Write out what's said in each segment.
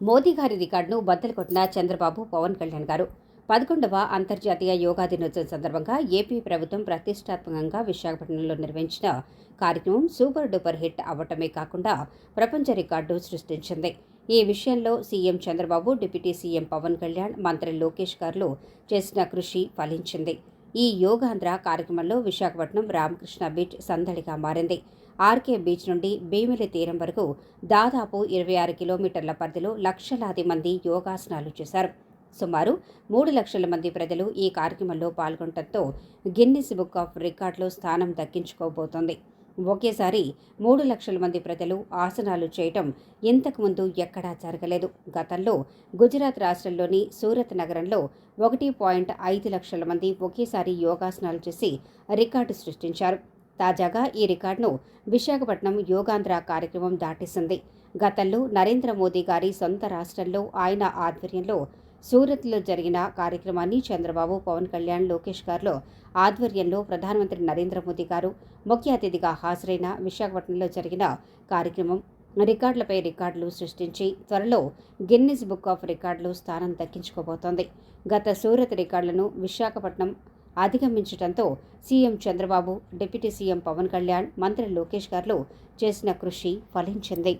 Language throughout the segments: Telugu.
మోదీ గారి రికార్డును బద్దలు కొట్టిన చంద్రబాబు పవన్ కళ్యాణ్ గారు. పదకొండవ అంతర్జాతీయ యోగా దినోత్సవం సందర్భంగా ఏపీ ప్రభుత్వం ప్రతిష్టాత్మకంగా విశాఖపట్నంలో నిర్వహించిన కార్యక్రమం సూపర్ డూపర్ హిట్ అవ్వటమే కాకుండా ప్రపంచ రికార్డు సృష్టించింది. ఈ విషయంలో CM Chandrababu deputy CM Pawan Kalyan మంత్రి లోకేష్ గారు చేసిన కృషి ఫలించింది. ఈ యోగాంధ్ర కార్యక్రమంలో విశాఖపట్నం రామకృష్ణ బీచ్ సందడిగా మారింది. ఆర్కే బీచ్ నుండి భీమిలి తీరం వరకు దాదాపు ఇరవై ఆరు కిలోమీటర్ల పరిధిలో లక్షలాది మంది యోగాసనాలు చేశారు. సుమారు మూడు లక్షల మంది ప్రజలు ఈ కార్యక్రమంలో పాల్గొనడంతో గిన్నిస్ బుక్ ఆఫ్ రికార్డులో స్థానం దక్కించుకోబోతోంది. ఒకేసారి మూడు లక్షల మంది ప్రజలు ఆసనాలు చేయటం ఇంతకుముందు ఎక్కడా జరగలేదు. గతంలో గుజరాత్ రాష్ట్రంలోని సూరత్ నగరంలో ఒకటి పాయింట్ ఐదు లక్షల మంది ఒకేసారి యోగాసనాలు చేసి రికార్డు సృష్టించారు. తాజాగా ఈ రికార్డును విశాఖపట్నం యోగాంధ్ర కార్యక్రమం దాటిసింది. గతంలో నరేంద్ర మోదీ గారి సొంత రాష్ట్రంలో ఆయన ఆధ్వర్యంలో సూరత్లో జరిగిన కార్యక్రమాన్ని చంద్రబాబు పవన్ కళ్యాణ్ లోకేష్ గారిలో ఆధ్వర్యంలో ప్రధానమంత్రి నరేంద్ర మోదీ గారు ముఖ్య అతిథిగా హాజరైన విశాఖపట్నంలో జరిగిన కార్యక్రమం రికార్డులపై రికార్డులు సృష్టించి త్వరలో గిన్నిస్ బుక్ ఆఫ్ రికార్డులు స్థానం దక్కించుకోబోతోంది. గత సూరత్ రికార్డులను Visakhapatnam అధిగమించడంతో CM Chandrababu deputy CM Pawan Kalyan మంత్రి లోకేష్ గారు చేసిన కృషి ఫలించింది.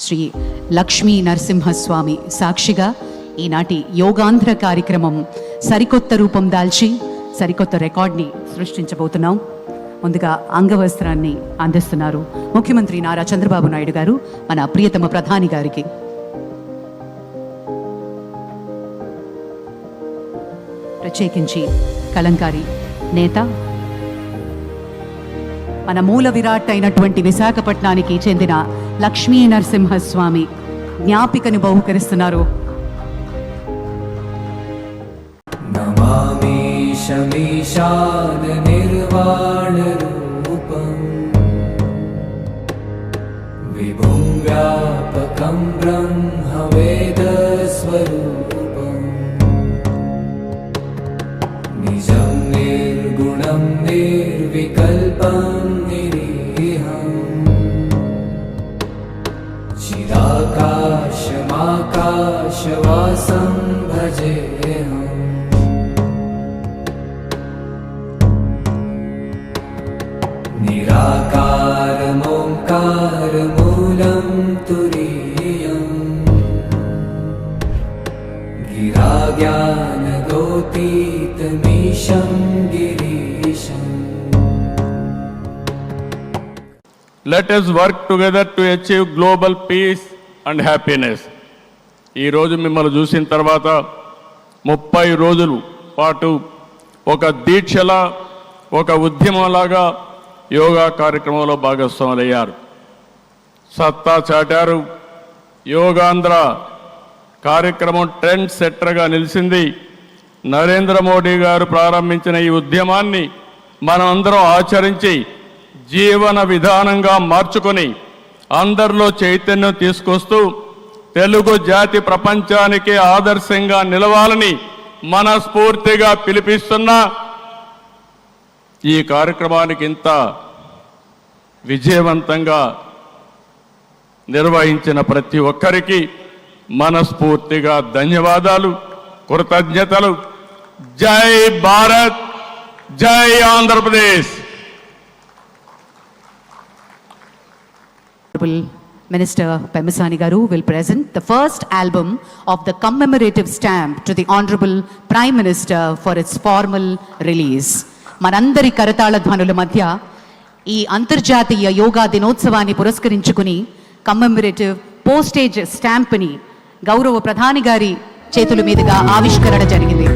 శ్రీ లక్ష్మీ నరసింహస్వామి సాక్షిగా ఈనాటి యోగాంధ్ర కార్యక్రమం సరికొత్త రూపం దాల్చి సరికొత్త రికార్డ్ని సృష్టించబోతున్నాం. ముందుగా అంగవస్త్రాన్ని అందిస్తున్నారు ముఖ్యమంత్రి నారా చంద్రబాబు నాయుడు గారు మన ప్రియతమ ప్రధాని గారికి. ప్రత్యేకించి కలంకారి నేత మన మూల విరాట్ అయినటువంటి విశాఖపట్నానికి చెందిన లక్ష్మీ నరసింహస్వామి జ్ఞాపికను బహుకరిస్తున్నారు नमामि शमीशाननिर्वाणरूपम् विभुं व्यापकं ब्रह्मवेदस्वरूपम् निजं निर्गुणं निर्विकल्पं भजेऽहम् निराकारमोङ्कारमूलं तुरीयम् गिराज्ञानगोतीतमीशं गिरीशम् let's work together to achieve global peace and happiness ఈరోజు మిమ్మల్ని చూసిన తర్వాత ముప్పై రోజులు పాటు ఒక దీక్షలా ఒక ఉద్యమంలాగా యోగా కార్యక్రమంలో భాగస్వాములయ్యారు. సత్తా చాటారు. యోగాంధ్ర కార్యక్రమం ట్రెండ్ సెట్టర్గా నిలిచింది. నరేంద్ర మోడీ గారు ప్రారంభించిన ఈ ఉద్యమాన్ని మనం అందరం ఆచరించి జీవన విధానంగా మార్చుకొని అందరిలో చైతన్యం తీసుకొస్తూ తెలుగు జాతి ప్రపంచానికి ఆదర్శంగా నిలవాలని మనస్ఫూర్తిగా పిలిపిస్తున్నా ఈ కార్యక్రమానికి ఇంత విజయవంతంగా నిర్వహించిన ప్రతి ఒక్కరికి మనస్ఫూర్తిగా ధన్యవాదాలు కృతజ్ఞతలు. జై భారత్ జై Andhra Pradesh. Honorable Minister Pemisani Garu will present the first album of the commemorative stamp to the Honorable Prime Minister for its formal release. మనందరి కరతాళ ధ్వనుల మధ్య ఈ అంతర్జాతీయ యోగా దినోత్సవాన్ని పురస్కరించుకుని కమ్మెమరేటివ్ పోస్టేజ్ స్టాంప్ని గౌరవ ప్రధాని గారి చేతుల మీదుగా ఆవిష్కరణ జరిగింది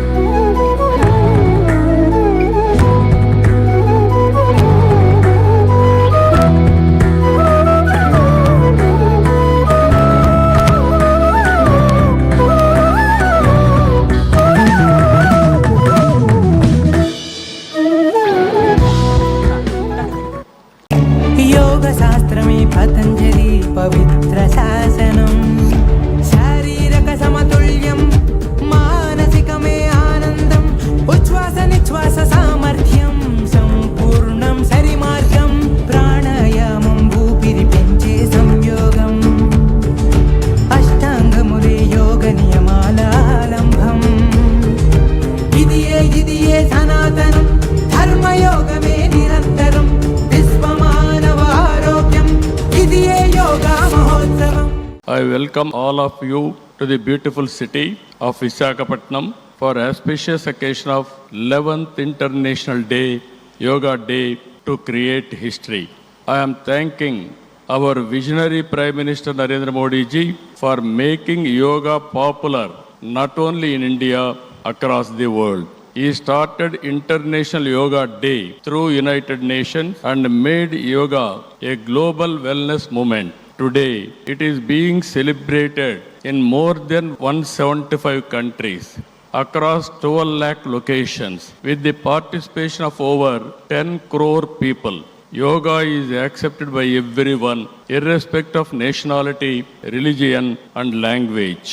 I welcome all of you to the beautiful city of Visakhapatnam for auspicious occasion of 11th International Day, Yoga Day to create history. I am thanking our visionary Prime Minister Narendra Modi ji for making yoga popular not only in India, across the world. He started International Yoga Day through United Nations and made yoga a global wellness movement. Today it is being celebrated in more than one seventy five countries across twelve lakh locations with the participation of over ten crore people yoga is accepted by everyone irrespective of nationality religion and language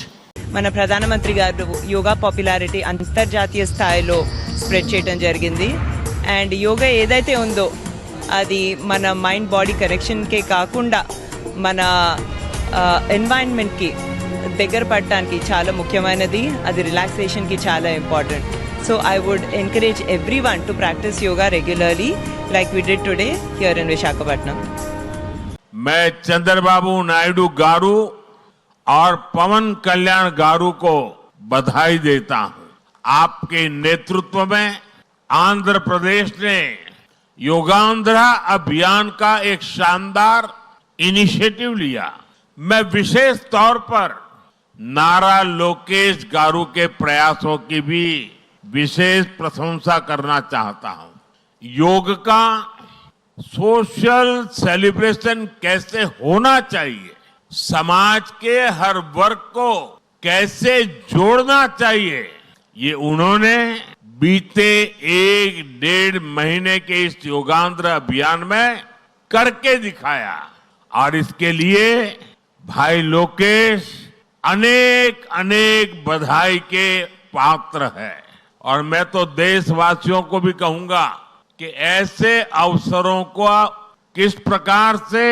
మన ప్రధానమంత్రి గారు యోగా పాపులారిటీ అంతర్జాతీయ స్థాయిలో స్ప్రెడ్ చేయడం జరిగింది. అండ్ యోగా ఏదైతే ఉందో అది మన మైండ్ బాడీ కనెక్షన్కే కాకుండా మన ఎన్వైరన్మెంట్కి దగ్గర పడటానికి చాలా ముఖ్యమైనది అది రిలాక్సేషన్కి చాలా important so I would encourage everyone to practise yoga regularly like we did today here in Visakhapatnam मैं चंद्रबाबू नायडू गारू और पवन कल्याण गारू को बधाई देता हूं आपके नेतृत्व में आंध्र प्रदेश ने योगांध्रा अभियान का एक शानदार इनिशिएटिव लिया। मैं विशेष तौर पर नारा लोकेश गारू के प्रयासों की भी विशेष प्रशंसा करना चाहता हूँ। योग का सोशल सेलिब्रेशन कैसे होना चाहिए? समाज के हर वर्ग को कैसे जोड़ना चाहिए? ये उन्होंने बीते एक डेढ़ महीने के इस योगांध्र अभियान में करके दिखाया। और इसके लिए भाई लोकेश अनेक अनेक बधाई के पात्र है। और मैं तो देशवासियों को भी कहूँगा कि ऐसे अवसरों को किस प्रकार से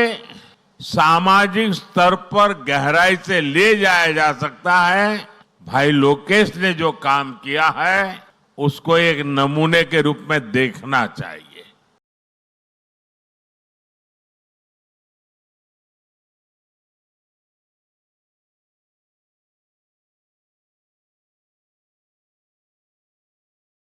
सामाजिक स्तर पर गहराई से ले जाया जा सकता है, भाई लोकेश ने जो काम किया है, उसको एक नमूने के रूप में देखना चाहिए।